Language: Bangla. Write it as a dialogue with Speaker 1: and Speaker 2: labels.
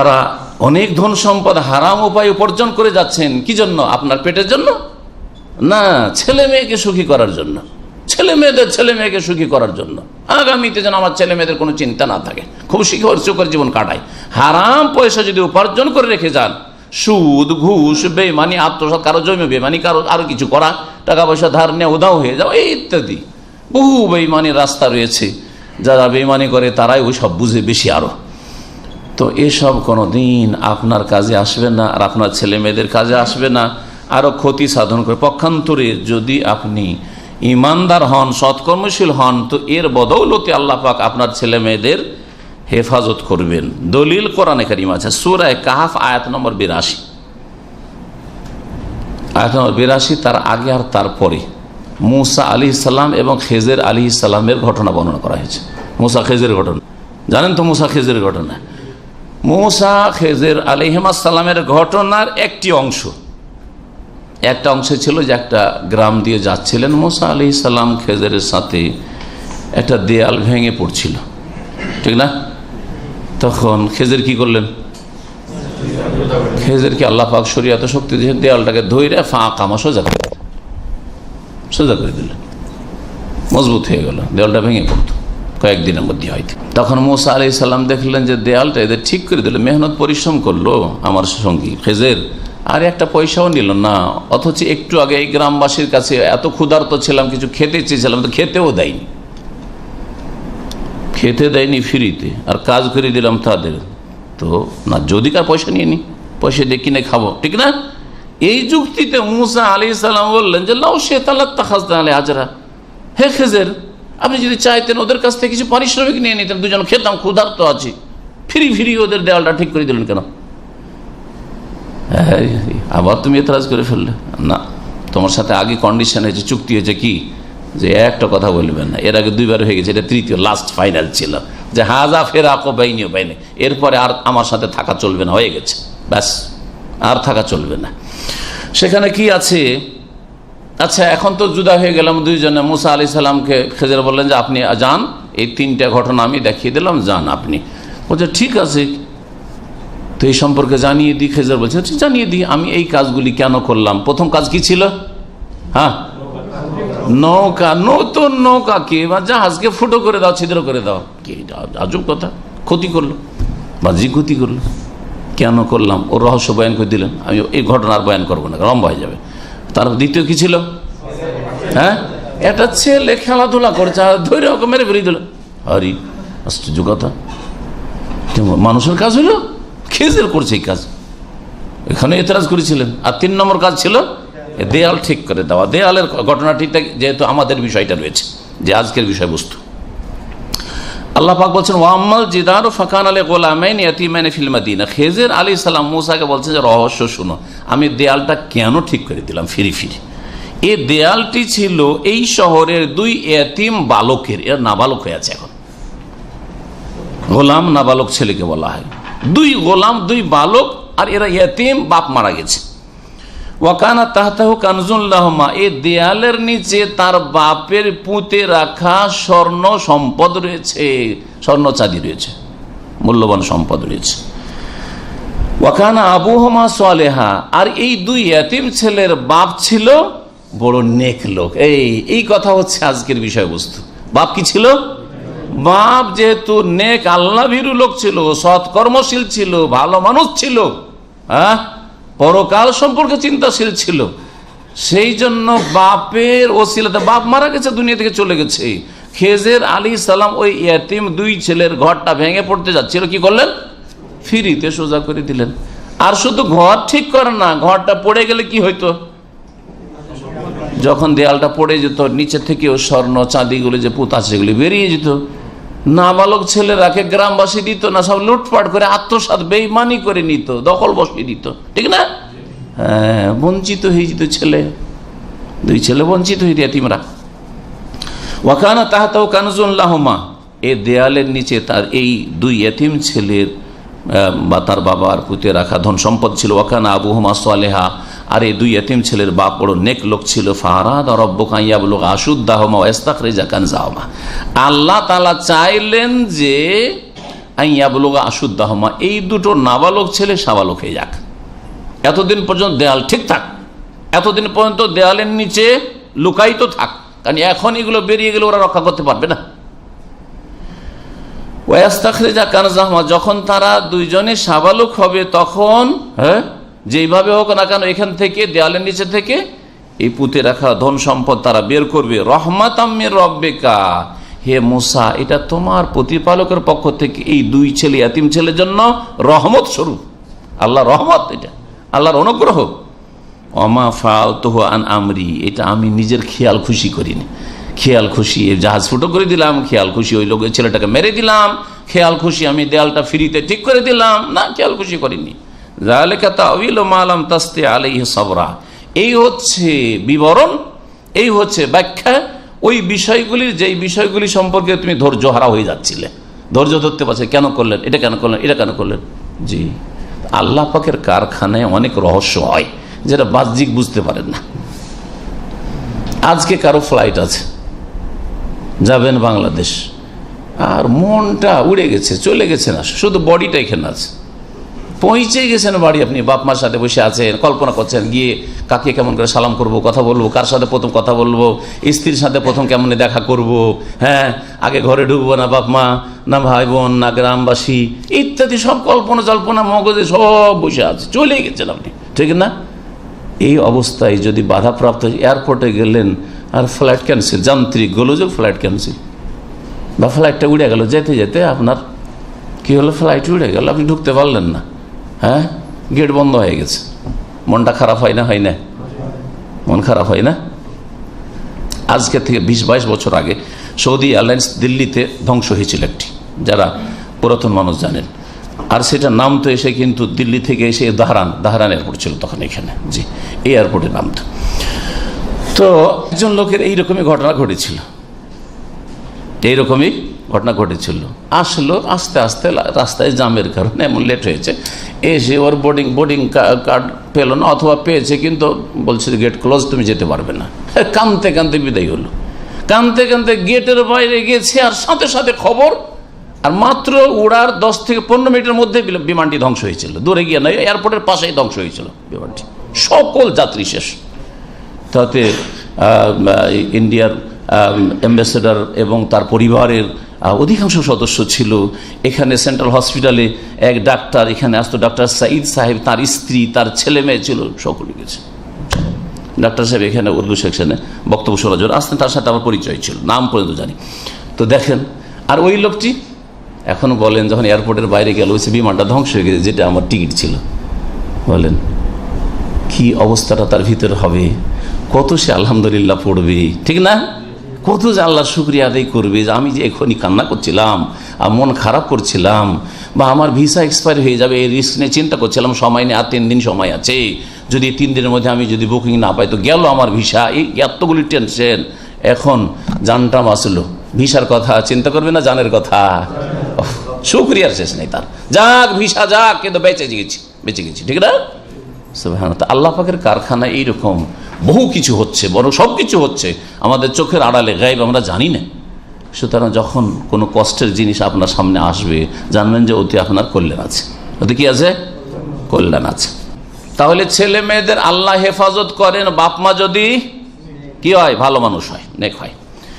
Speaker 1: তারা অনেক ধন সম্পদ হারাম উপায় উপার্জন করে যাচ্ছেন। কি জন্য? আপনার পেটের জন্য? না, ছেলে মেয়েকে সুখী করার জন্য। ছেলে মেয়েদের ছেলে মেয়েকে সুখী করার জন্য। আগামীতে যেন আমার ছেলে মেয়েদের কোনো চিন্তা না থাকে। খুব শিখর সুখের জীবন কাটায়। হারাম পয়সা যদি উপার্জন করে রেখে যান, সুদ, ঘুষ বেমানি আত্মসাৎ, কারও জমি বেমানি কারও আরও কিছু করা টাকা পয়সা ধার নেওয়া উদাও হয়ে যাও এই ইত্যাদি। বহু বেইমানির রাস্তা রয়েছে। যারা বেইমানি করে, তারাই ওই সব বুঝে বেশি আরও। তো এসব কোনো দিন আপনার কাজে আসবে না আর আপনার ছেলে মেয়েদের কাজে আসবে না। আরও ক্ষতি সাধন করে। পক্ষান্তরে যদি আপনি ইমানদার হন, সৎকর্মশীল হন, তো এর বদৌলতে আল্লাহ পাক আপনার ছেলে মেয়েদের হেফাজত করবেন। দলিল কোরআনে কারিম আছে। সুরায় কাহাফ আয়াত নম্বর বিরাশি। আয়াত নম্বর বিরাশি, তার আগে আর তারপরে। মুসা আলি ইসাল্লাম এবং খেজের আলী ইসাল্লামের ঘটনা বর্ণনা করা হয়েছে। মুসা খেজের ঘটনা। জানেন তো মুসা খেজের ঘটনা? মুসা খেজের আলিহাসাল্লামের ঘটনার একটি অংশ। একটা অংশ ছিল যে একটা গ্রাম দিয়ে যাচ্ছিলেন মোসা আলি সাল্লাম খেজেরের সাথে। একটা দেয়াল ভেঙে পড়ছিল। ঠিক না? তখন খেজের কি করলেন? খেজেরকে আল্লাহ পাক শরীয়ত শক্তি দিয়ে দেয়ালটাকে ধৈরে ফাঁক আমা সোজা করে সোজা করে দিলেন। মজবুত হয়ে গেল। দেয়ালটা ভেঙে পড়তো। কয়েকদিনের মধ্যে হয়তো। তখন মোসা আলি সাল্লাম দেখলেন যে দেয়ালটা এদের ঠিক করে দিল, মেহনত পরিশ্রম করল আমার সঙ্গী খেজের। আর একটা পয়সাও নিল না, অথচ একটু আগে এই গ্রামবাসীর কাছে এত ক্ষুধার্ত ছিলাম, কিছু খেতে চেয়েছিলাম, তো খেতেও দেয়নি। খেতে দেয়নি ফ্রিতে, আর কাজ করে দিলাম তাদের। তো না, যদি কার পয়সা নিয়ে নি, পয়সা দিয়ে কিনে খাব, ঠিক না? এই যুক্তিতে মুসা আলি সাল্লাম বললেন যে, লাউ সে তাল্লা তাহাজদা আলী হাজরা হে খেজের আপনি যদি চাইতেন ওদের কাছ থেকে কিছু পারিশ্রমিক নিয়ে নিতেন, দুজন খেতাম, ক্ষুধার্ত আছি। ফিরি ফিরি ওদের দেওয়ালটা ঠিক করে দিলেন কেন? আবার তুমি এতরাজ করে ফেললে। না, তোমার সাথে আগে কন্ডিশন হয়েছে, চুক্তি হয়েছে কি? যে একটা কথা বলবেন না। এর আগে দুইবার হয়ে গেছে, এটা তৃতীয় লাস্ট ফাইনাল ছিল। যে হাজা ফের আকো বাইনিও বাইনে। এরপরে আর আমার সাথে থাকা চলবে না, হয়ে গেছে। ব্যাস, আর থাকা চলবে না। সেখানে কি আছে? আচ্ছা এখন তো জুদা হয়ে গেলাম দুইজনে। মুসা আলি সাল্লামকে খেজের বললেন যে আপনি যান এই তিনটা ঘটনা আমি দেখিয়ে দিলাম যান আপনি। বলছে ঠিক আছে। তো এই সম্পর্কে জানিয়ে দিই খেজর বলছে "আচ্ছা, জানিয়ে দিই আমি এই কাজগুলি কেন করলাম? প্রথম কাজ কি ছিল? হ্যাঁ? নৌকা নতুন নৌকাকে বা জাহাজকে ফুটো করে দাও ছিদ্র করে দাও। কি আজব কথা। ক্ষতি করল। বা জি ক্ষতি করল। কেন করলাম? ও রহস্য বয়ান করে দিলেন। আমি এই ঘটনার বয়ান করব না লম্বা হয়ে যাবে। তার দ্বিতীয় কি ছিল? হ্যাঁ? একটা ছেলে খেলাধুলা করছে, আর ধৈর্য মেরে ফেরিয়ে দিল। হরি আশ্চর্য কথা। মানুষের কাজ হলো খেজের করছে এই কাজ। এখানে এতরাজ করেছিলেন। আর তিন নম্বর কাজ ছিল দেয়াল ঠিক করে দেওয়া। দেয়ালের ঘটনাটিতে যেহেতু আমাদের বিষয়টা রয়েছে, যে আজকের বিষয়বস্তু। আল্লাহ পাক বলছেন, ওয়াম্মাল জিদার ও ফাকান আলী গোলামাইন ইয়াতিমাইন ফিল্মাদিনা খেজের আলী সালাম মুসাকে বলছেন যে, রহস্য শুনো, আমি দেয়ালটা কেন ঠিক করে দিলাম ফিরি ফিরি? এ দেয়ালটি ছিল এই শহরের দুই এতিম বালকের, এর নাবালক হয়ে আছে এখন। গোলাম নাবালক ছেলেকে বলা হয়। দুই গোলাম, দুই বালক, আর এরা এতিম বাপ মারা গেছে। ওয়াকানা তাহতাহু কানজুল্লাহমা এই দেয়ালের নিচে তার বাপের পুঁতে রাখা স্বর্ণ সম্পদ রয়েছে, স্বর্ণ চাঁদি রয়েছে, মূল্যবান সম্পদ রয়েছে। ওয়াকানা আবুহমা সোয়ালেহা আর এই দুই এতিম ছেলের বাপ ছিল বড় নেক লোক। এই এই কথা হচ্ছে আজকের বিষয়বস্তু। বাপ কি ছিল? বাপ যেহেতু নেক আল্লাহ ভীরু লোক ছিল, সৎকর্মশীল ছিল, ভালো মানুষ ছিল হ্যাঁ? পরকাল সম্পর্কে চিন্তাশীল ছিল। সেই জন্য বাপের ওসিলাতে বাপ মারা গেছে, দুনিয়া থেকে চলে গেছে। খেজের আলী সালাম ওই এতিম দুই ছেলের ঘরটা ভেঙে পড়তে যাচ্ছিল। কি করলেন? ফিরিতে সোজা করে দিলেন। আর শুধু ঘর ঠিক করে না, ঘরটা পড়ে গেলে কি হইতো? যখন দেয়ালটা পড়ে যেত, নিচে থেকেও স্বর্ণ, চাঁদিগুলো যে পুত সেগুলি বেরিয়ে যেত। নাবালক ছেলেরাকে গ্রামবাসী দিত না, সব লুটপাট করে আত্মসাত বেইমানি করে নিত, দখল বসিয়ে দিত। ঠিক না? হ্যাঁ বঞ্চিত হয়ে যেত ছেলে। দুই ছেলে বঞ্চিত হয়ে তিমরা ওয়াকানা তাহাতাও কানজুল্লাহমা এ দেয়ালের নিচে তার এই দুই এতিম ছেলের বা তার বাবার পুঁতে রাখা ধন সম্পদ ছিল। ওয়াকানা আবুহমা সোয়ালেহা আর এই দুই এতিম ছেলের বাপ বড় নেক লোক ছিল। আসুদ্দাহমা রেজা আল্লাহ তালা চাইলেন যে আশুদ্দাহমা, এই দুটো নাবালক ছেলে সাবালক হয়ে যাক। এতদিন পর্যন্ত দেয়াল ঠিক থাক। এতদিন পর্যন্ত দেয়ালের নিচে লুকায়িত থাক। কারণ এখন এগুলো বেরিয়ে গেলে ওরা রক্ষা করতে পারবে না। ওয়াস্তাখরেজা কানজাহমা যখন তারা দুইজনে সাবালক হবে তখন হ্যাঁ যেইভাবে হোক না কেন, এখান থেকে, দেয়ালের নিচে থেকে, এই পুঁতে রাখা ধন সম্পদ তারা বের করবে। রহমাত আম্মের রব্বেকা। হে মুসা, এটা তোমার প্রতিপালকের পক্ষ থেকে এই দুই ছেলে এতিম ছেলের জন্য রহমত স্বরূপ। আল্লাহ রহমত এটা, আল্লাহর অনুগ্রহ। অমা ফাল আন আমরি, এটা আমি নিজের খেয়াল খুশি করিনি। খেয়াল খুশি জাহাজ ফুটো করে দিলাম, খেয়াল খুশি, ওই লোকের ছেলেটাকে মেরে দিলাম, খেয়াল খুশি, আমি দেয়ালটা ফ্রিতে ঠিক করে দিলাম, না, খেয়াল খুশি করিনি। জালেকা তাউইল মালাম তাস্তে আলাইহি সবরা। এই হচ্ছে বিবরণ, এই হচ্ছে ব্যাখ্যা। ওই বিষয়গুলির, যেই বিষয়গুলি সম্পর্কে তুমি ধৈর্য হারা হয়ে যাচ্ছিলে। ধৈর্য ধরতে পারছে, কেন করলেন, এটা কেন করলেন, এটা কেন করলেন? জি। আল্লাহ পাকের কারখানায় অনেক রহস্য হয়, যেটা বাহ্যিক বুঝতে পারেন না। আজকে কারও ফ্লাইট আছে, যাবেন বাংলাদেশ। আর মনটা উড়ে গেছে, চলে গেছে না, শুধু বডিটা এখানে আছে। পৌঁছে গেছেন বাড়ি আপনি, বাপ মার সাথে বসে আছেন, কল্পনা করছেন, গিয়ে কাকে কেমন করে সালাম করব, কথা বলব, কার সাথে প্রথম কথা বলব, স্ত্রীর সাথে প্রথম কেমন দেখা করব হ্যাঁ আগে ঘরে ঢুকবো না বাপ মা, না ভাই বোন, না গ্রামবাসী, ইত্যাদি সব কল্পনা জল্পনা, মগজে সব বসে আছে চলে গেছেন আপনি, ঠিক না? এই অবস্থায় যদি বাধাপ্রাপ্ত এয়ারপোর্টে গেলেন, আর ফ্লাইট ক্যান্সেল, যান্ত্রিক গোলযোগ ফ্লাইট ক্যান্সেল, বা ফ্লাইটটা উড়ে গেল, যেতে যেতে আপনার কি হলো, ফ্লাইট উড়ে গেল, আপনি ঢুকতে পারলেন না। হ্যাঁ? গেট বন্ধ হয়ে গেছে। মনটা খারাপ হয় না? হয় না। মন খারাপ হয় না? আজকে থেকে বিশ বাইশ বছর আগে সৌদি এয়ারলাইন্স দিল্লিতে ধ্বংস হয়েছিল একটি, যারা পুরাতন মানুষ জানেন। আর সেটা নাম তো এসে কিন্তু দিল্লি থেকে এসে দাহরান দাহরান এয়ারপোর্ট ছিল তখন এখানে। জি, এই এয়ারপোর্টের নাম তো। তো একজন লোকের এইরকমই ঘটনা ঘটেছিল। এইরকমই ঘটনা ঘটেছিল। আসলো, আস্তে আস্তে রাস্তায় জামের কারণে এমন লেট হয়েছে। এসে ওর বোর্ডিং বোর্ডিং কার্ড পেল না, অথবা পেয়েছে, কিন্তু বলছে গেট ক্লোজ তুমি যেতে পারবে না। কানতে কানতে বিদায় হলো। কানতে কানতে গেটের বাইরে গেছে, আর সাথে সাথে খবর, আর মাত্র উড়ার দশ থেকে পনেরো মিনিটের মধ্যে বিমানটি ধ্বংস হয়েছিল। দূরে গিয়ে নয় এয়ারপোর্টের পাশেই ধ্বংস হয়েছিল বিমানটি। সকল যাত্রী শেষ। তাতে ইন্ডিয়ার অ্যাম্বাসেডার এবং তার পরিবারের অধিকাংশ সদস্য ছিল এখানে সেন্ট্রাল হসপিটালে এক ডাক্তার, এখানে আসতো ডাক্তার সাঈদ সাহেব, তার স্ত্রী, তার ছেলে মেয়ে ছিল, সকলে গেছে। ডাক্তার সাহেব এখানে উর্দু সেকশনে বক্তব্য শোনার জন্য আসতেন, তার সাথে আমার পরিচয় ছিল, নাম পর্যন্ত জানি। তো দেখেন, আর ওই লোকটি এখনও বলেন যখন এয়ারপোর্টের বাইরে গেল, ওই বিমানটা ধ্বংস হয়ে গেছে, যেটা আমার টিকিট ছিল। বলেন, কি অবস্থাটা তার ভিতরে হবে? কত সে আলহামদুলিল্লাহ পড়বে, ঠিক না? কত যে আল্লাহর শুক্রিয়া আদায় করবে যে আমি যে এখনই কান্না করছিলাম আর মন খারাপ করছিলাম বা আমার ভিসা এক্সপায়ার হয়ে যাবে, এই রিস্ক নিয়ে চিন্তা করছিলাম, সময় নেই, আর তিন দিন সময় আছে। যদি তিন দিনের মধ্যে আমি যদি বুকিং না পাই, তো গেল আমার ভিসা। এই এতগুলি টেনশন এখন জানটা আসলো ভিসার কথা চিন্তা করবে না, জানের কথা। শুক্রিয়ার শেষ নেই তার। যাক, ভিসা যাক, কিন্তু বেঁচে গেছি বেঁচে গেছি, ঠিক না? আল্লাহ পাকের কারখানা এইরকম বহু কিছু হচ্ছে বড় সব কিছু হচ্ছে। আমাদের চোখের আড়ালে গাইব আমরা জানি না। সুতরাং যখন কোনো কষ্টের জিনিস আপনার সামনে আসবে, জানবেন যে ওতে আপনার কল্যাণ আছে। ওতে কি আছে? কল্যাণ আছে। তাহলে ছেলে মেয়েদের আল্লাহ হেফাজত করেন, বাপমা যদি কি হয়? ভালো মানুষ হয়, নেক হয়।